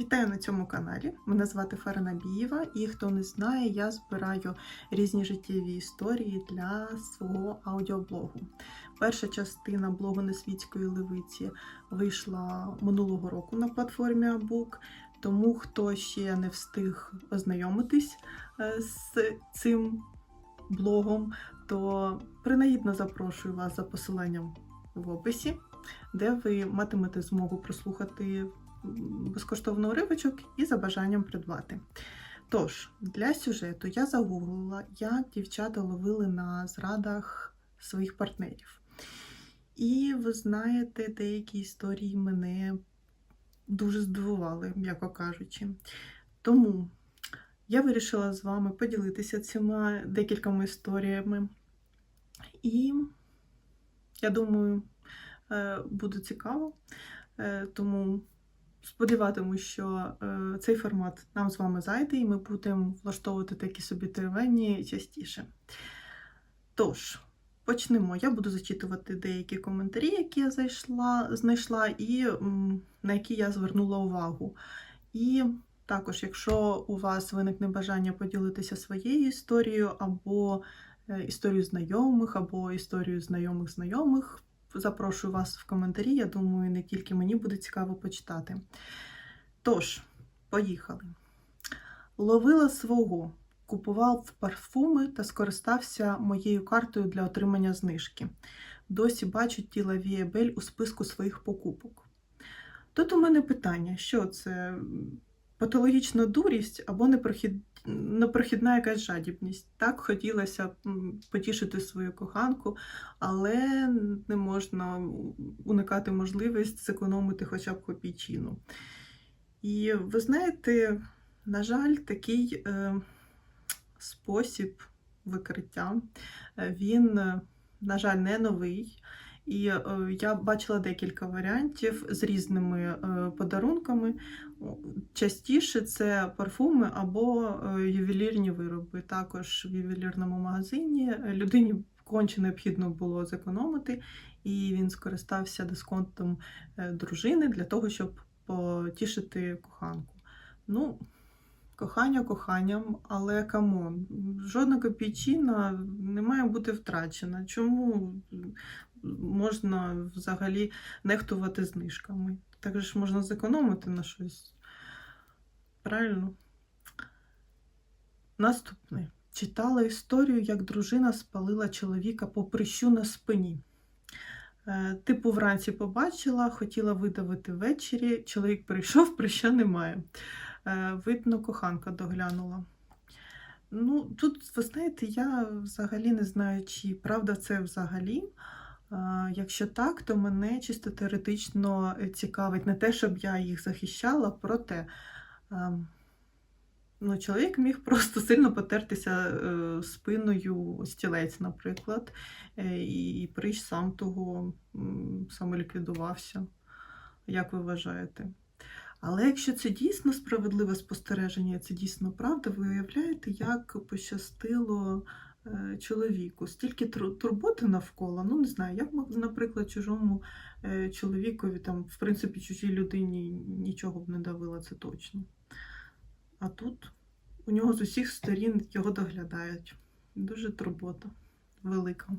Вітаю на цьому каналі. Мене звати Фарина Бієва, і хто не знає, я збираю різні життєві історії для свого аудіоблогу. Перша частина блогу Несвітської левиці вийшла минулого року на платформі Abook, тому хто ще не встиг ознайомитись е, з цим блогом, то принагідно запрошую вас за посиланням в описі, де ви матимете змогу прослухати безкоштовно уривочок і за бажанням придбати. Тож, для сюжету я загуглила, як дівчата ловили на зрадах своїх партнерів. І ви знаєте, деякі історії мене дуже здивували, м'яко кажучи. Тому я вирішила з вами поділитися цими декількома історіями. І я думаю, буде цікаво. Е, Тому сподіватимусь, що е, цей формат нам з вами зайде, і ми будемо влаштовувати такі собі теревені частіше. Тож, почнемо. Я буду зачитувати деякі коментарі, які я зайшла, знайшла, і на які я звернула увагу. І також, якщо у вас виникне бажання поділитися своєю історією, або е, історією знайомих, або історією знайомих знайомих, запрошую вас в коментарі. Я думаю, не тільки мені буде цікаво почитати. Тож, поїхали. Ловила свого, купував парфуми та скористався моєю картою для отримання знижки. Досі бачу тіла Вієбель у списку своїх покупок. Тут у мене питання: що це патологічна дурість або непрохід... непрохідна якась жадібність. Так хотілося потішити свою коханку, але не можна уникати можливість зекономити хоча б копійчину. І ви знаєте, на жаль, такий е, спосіб викриття, е, він, е, на жаль, не новий. І е, я бачила декілька варіантів з різними е, подарунками. Частіше це парфуми або е, ювелірні вироби. Також в ювелірному магазині людині конче необхідно було зекономити, і він скористався дисконтом дружини для того, щоб потішити коханку. Ну, кохання коханням, але камон, жодна копійчина не має бути втрачена. Чому можна взагалі нехтувати знижками? Так же ж можна зекономити на щось. Правильно? Наступне. Читала історію, як дружина спалила чоловіка по прищу на спині. Е, Типу, вранці побачила, хотіла видавити ввечері. Чоловік прийшов, прища немає. Е, Видно, коханка доглянула. Ну, тут, ви знаєте, я взагалі не знаю, чи правда це взагалі. Е, Якщо так, то мене чисто теоретично цікавить не те, щоб я їх захищала, проте ем, ну, чоловік міг просто сильно потертися е, спиною стілець, наприклад, е, і прищ сам того самоліквідувався. Як ви вважаєте? Але якщо це дійсно справедливе спостереження, це дійсно правда, ви уявляєте, як пощастило е, чоловіку. Стільки турботи навколо, ну не знаю, я б, мог, наприклад, чужому е, чоловікові, там, в принципі, чужій людині нічого б не давила, це точно. А тут у нього з усіх сторін його доглядають. Дуже турбота велика.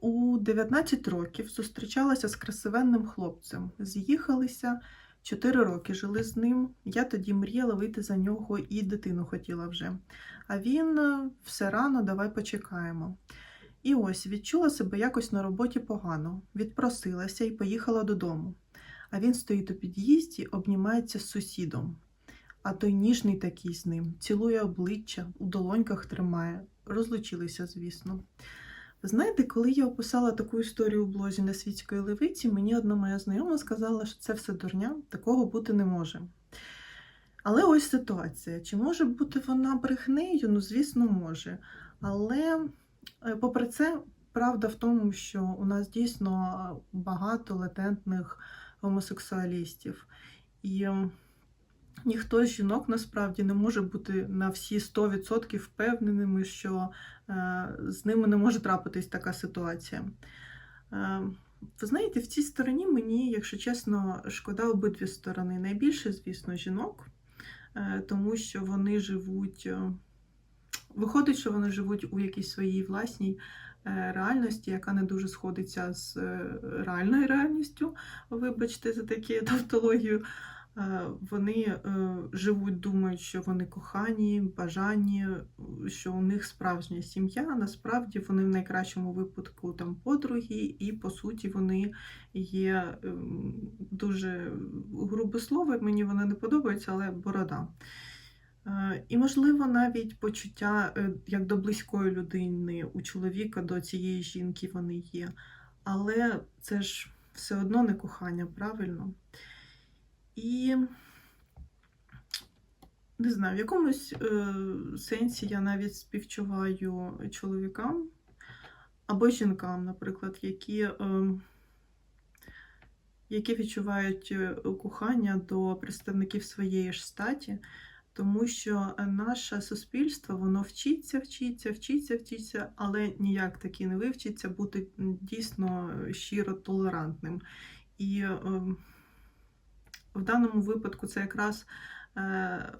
У 19 років зустрічалася з красивенним хлопцем. З'їхалися 4 роки жили з ним. Я тоді мріяла вийти за нього і дитину хотіла вже. А він е, все рано, давай почекаємо. І ось відчула себе якось на роботі погано, відпросилася і поїхала додому. А він стоїть у під'їзді, обнімається з сусідом. А той ніжний такий з ним, цілує обличчя, у долоньках тримає. Розлучилися, звісно. Знаєте, коли я описала таку історію у блозі Несвітської левиці, мені одна моя знайома сказала, що це все дурня, такого бути не може. Але ось ситуація. Чи може бути вона брехнею? Ну, звісно, може. Але, е, попри це, правда в тому, що у нас дійсно багато латентних гомосексуалістів. І ніхто з жінок насправді не може бути на всі 100% впевненими, що е, з ними не може трапитись така ситуація. Е, ви знаєте, в цій стороні мені, якщо чесно, шкода обидві сторони. Найбільше, звісно, жінок, е, тому що вони живуть. Виходить, що вони живуть у якійсь своїй власній реальності, яка не дуже сходиться з реальною реальністю. Вибачте за таку тавтологію. Е, Вони е, живуть, думають, що вони кохані, бажані, що у них справжня сім'я. Насправді вони в найкращому випадку там подруги, і по суті вони є ем, дуже грубе слово, мені воно не подобається, але борода. Е, І, можливо, навіть почуття е, як до близької людини у чоловіка до цієї жінки вони є. Але це ж все одно не кохання, правильно? І не знаю, в якомусь е, сенсі я навіть співчуваю чоловікам або жінкам, наприклад, які, е, які відчувають е, кохання до представників своєї ж статі. Тому що наше суспільство воно вчиться, вчиться, вчиться, вчиться, але ніяк таки не вивчиться бути дійсно щиро толерантним. І е, в даному випадку це якраз е,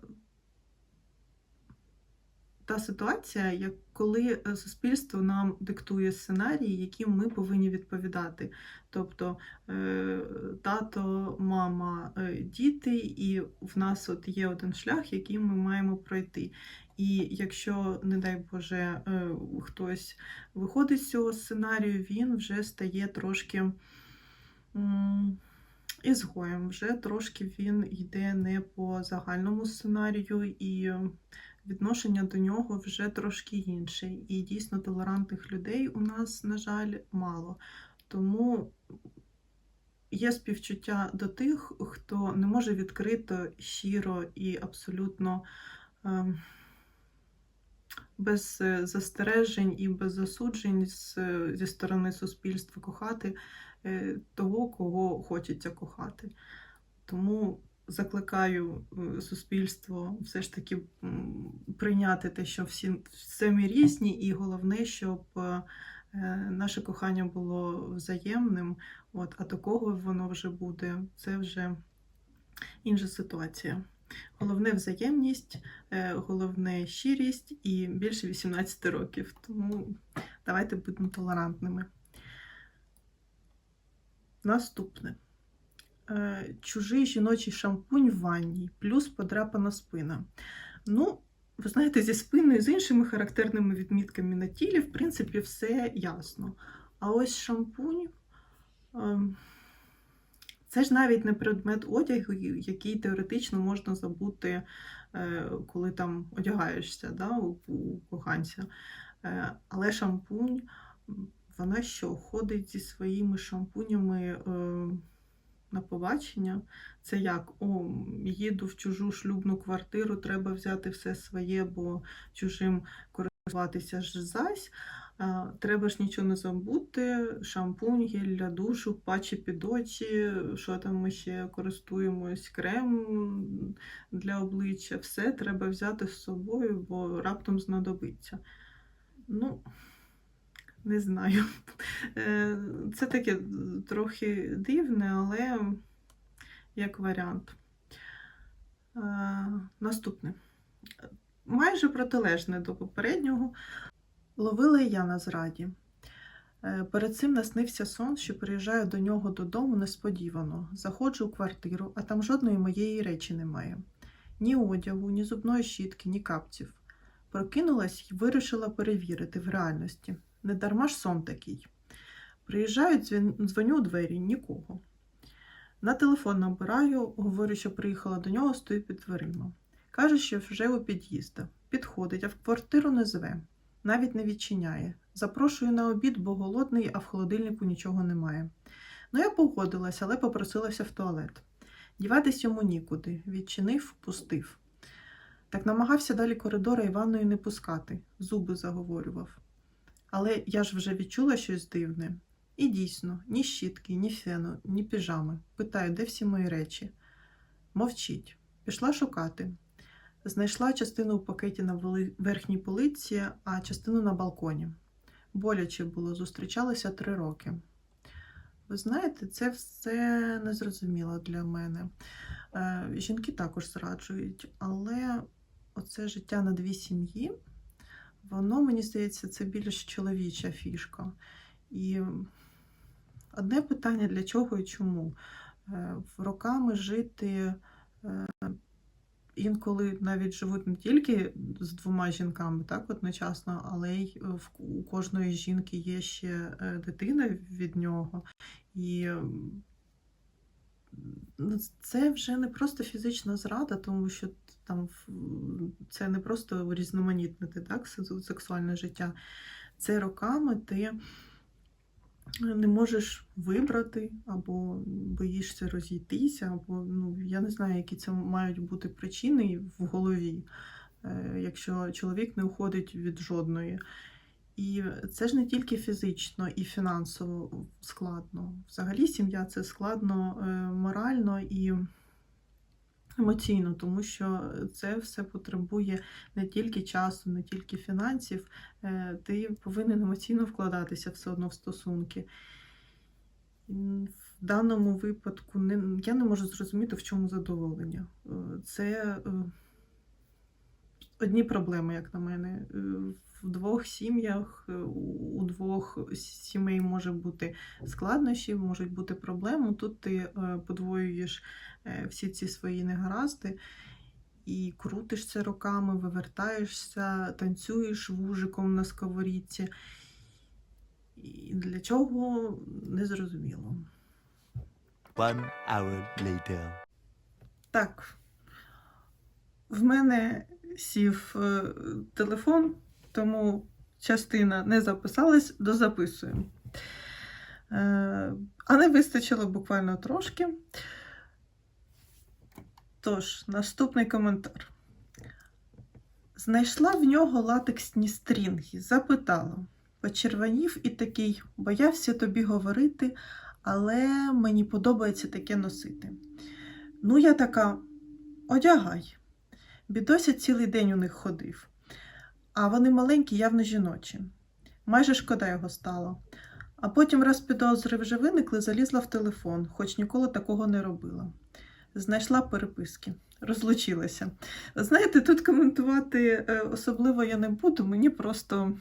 та ситуація, як коли е, суспільство нам диктує сценарії, яким ми повинні відповідати. Тобто е, тато, мама, е, діти, і в нас от є один шлях, який ми маємо пройти. І якщо, не дай Боже, е, хтось виходить з цього сценарію, він вже стає трошки м, ізгоєм, вже трошки він йде не по загальному сценарію, і відношення до нього вже трошки інше. І дійсно толерантних людей у нас, на жаль, мало. Тому є співчуття до тих, хто не може відкрито, щиро і абсолютно е, без е, застережень і без засуджень з, зі сторони суспільства кохати е, того, кого хочеться кохати. Тому закликаю е, суспільство все ж таки прийняти те, що всі ми різні, і головне, щоб е, е, наше кохання було взаємним. От, а такого воно вже буде, це вже інша ситуація. Головне взаємність, е, головне щирість і більше 18 років. Тому давайте будемо толерантними. Наступне. Е, Чужий жіночий шампунь в ванні, плюс подряпана спина. Ну, ви знаєте, зі спиною, з іншими характерними відмітками на тілі, в принципі, все ясно. А ось шампунь. Це ж навіть не предмет одягу, який теоретично можна забути, е, коли там одягаєшся да, у, у коханця. Е, Але шампунь, вона що, ходить зі своїми шампунями е, на побачення? Це як? О, їду в чужу шлюбну квартиру, треба взяти все своє, бо чужим користуватися ж зась. Треба ж нічого не забути. Шампунь, гель для душу, патчі під очі, що там ми ще користуємось, крем для обличчя. Все треба взяти з собою, бо раптом знадобиться. Ну, не знаю. Е, Це таке трохи дивне, але як варіант. Е, Наступне. Майже протилежне до попереднього. Ловила я на зраді. Е, Перед цим наснився сон, що приїжджаю до нього додому несподівано. Заходжу у квартиру, а там жодної моєї речі немає. Ні одягу, ні зубної щітки, ні капців. Прокинулась і вирішила перевірити в реальності. Не дарма ж сон такий. Приїжджаю, дзвоню у двері, нікого. На телефон набираю, говорю, що приїхала до нього, стою під дверима. Каже, що вже у під'їзда. Підходить, а в квартиру не зве, навіть не відчиняє. Запрошую на обід, бо голодний, а в холодильнику нічого немає. Ну, я погодилася, але попросилася в туалет. Діватись йому нікуди. Відчинив, пустив. Так намагався далі коридора і ванною не пускати, зуби заговорював. Але я ж вже відчула щось дивне. І дійсно, ні щітки, ні фену, ні піжами. Питаю, де всі мої речі. Мовчить. Пішла шукати. Знайшла частину у пакеті на верхній полиці, а частину на балконі. Боляче було, зустрічалися три роки. Ви знаєте, це все незрозуміло для мене. Е, Жінки також зраджують, але оце життя на дві сім'ї, воно, мені здається, це більш чоловіча фішка. І одне питання для чого і чому? Е, роками жити е, інколи навіть живуть не тільки з двома жінками, так, одночасно, але й е, у кожної жінки є ще е, дитина від нього. І ну, це вже не просто фізична зрада, тому що там це не просто різноманітнити так, сексуальне життя. Це роками ти не можеш вибрати, або боїшся розійтися, або ну, я не знаю, які це мають бути причини в голові, е, якщо чоловік не уходить від жодної. І це ж не тільки фізично і фінансово складно. Взагалі сім'я це складно е, морально і емоційно, тому що це все потребує не тільки часу, не тільки фінансів. Е, Ти повинен емоційно вкладатися все одно в стосунки. В даному випадку не, я не можу зрозуміти, в чому задоволення. Е, Це е, одні проблеми, як на мене. В двох сім'ях, е, у двох сімей може бути складнощі, можуть бути проблеми. Тут ти е, подвоюєш е, всі ці свої негаразди і крутиш це роками, вивертаєшся, танцюєш вужиком на сковорідці. І для чого незрозуміло. One hour later. Так, в мене сів телефон, тому частина не записалась, дозаписуємо. А не вистачило буквально трошки. Тож, наступний коментар. Знайшла в нього латексні стрінги, запитала. Почервонів і такий, боявся тобі говорити, але мені подобається таке носити. Ну, я така, одягай. Бідося цілий день у них ходив. А вони маленькі, явно жіночі. Майже шкода його стало. А потім раз підозри вже виникли, залізла в телефон, хоч ніколи такого не робила. Знайшла переписки, розлучилася. Знаєте, тут коментувати е, особливо я не буду, мені просто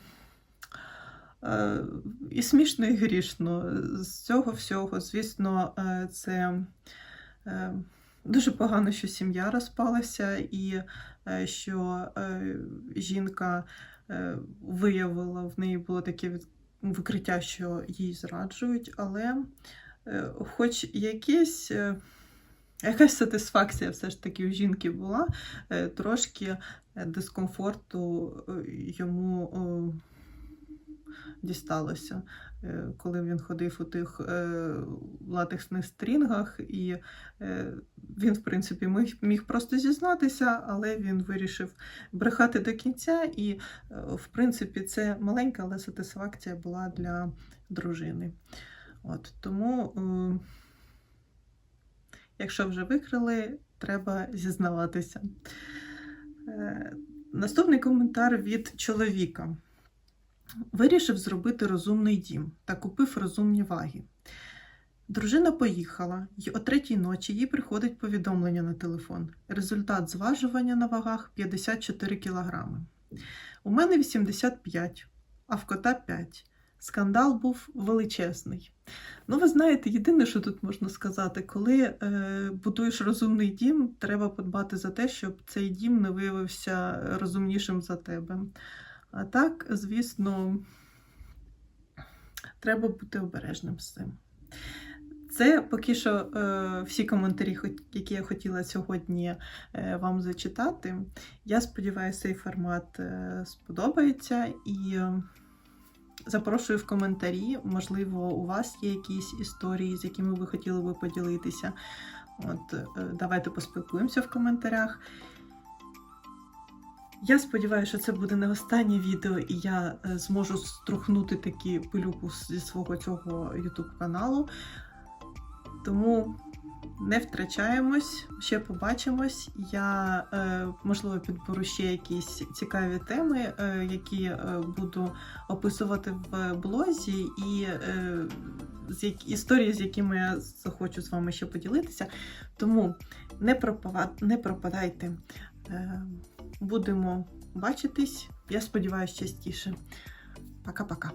е, і смішно, і грішно. З цього всього, звісно, е, це. Дуже погано, що сім'я розпалася, і е, що е, жінка е, виявила, в неї було таке викриття, що їй зраджують, але хоч якесь, е, якась сатисфакція все ж таки у жінки була, трошки дискомфорту йому дісталося, е, коли він ходив у тих е, латексних стрінгах, і е, він, в принципі, міг, просто зізнатися, але він вирішив брехати до кінця, і, в принципі, це маленька, але сатисфакція була для дружини. От, тому, якщо вже викрили, треба зізнаватися. Наступний коментар від чоловіка. Вирішив зробити розумний дім та купив розумні ваги. Дружина поїхала, і о третій ночі їй приходить повідомлення на телефон. Результат зважування на вагах 54 кілограми. У мене 85, а в кота 5. Скандал був величезний. Ну, ви знаєте, єдине, що тут можна сказати, коли е, будуєш розумний дім, треба подбати за те, щоб цей дім не виявився розумнішим за тебе. А так, звісно, треба бути обережним з цим. Це поки що е, всі коментарі, які я хотіла сьогодні е, вам зачитати. Я сподіваюся, цей формат е, сподобається і запрошую в коментарі. Можливо, у вас є якісь історії, з якими ви хотіли би поділитися. От, давайте поспілкуємося в коментарях. Я сподіваюся, що це буде не останнє відео, і я е, зможу струхнути такі пилюку зі свого цього YouTube каналу. Тому не втрачаємось, ще побачимось. Я, е, можливо, підберу ще якісь цікаві теми, е, які буду описувати в блозі, і історії, з якими я захочу з вами ще поділитися. Тому не пропадайте. Будемо бачитись, я сподіваюся, частіше. Пока-пока.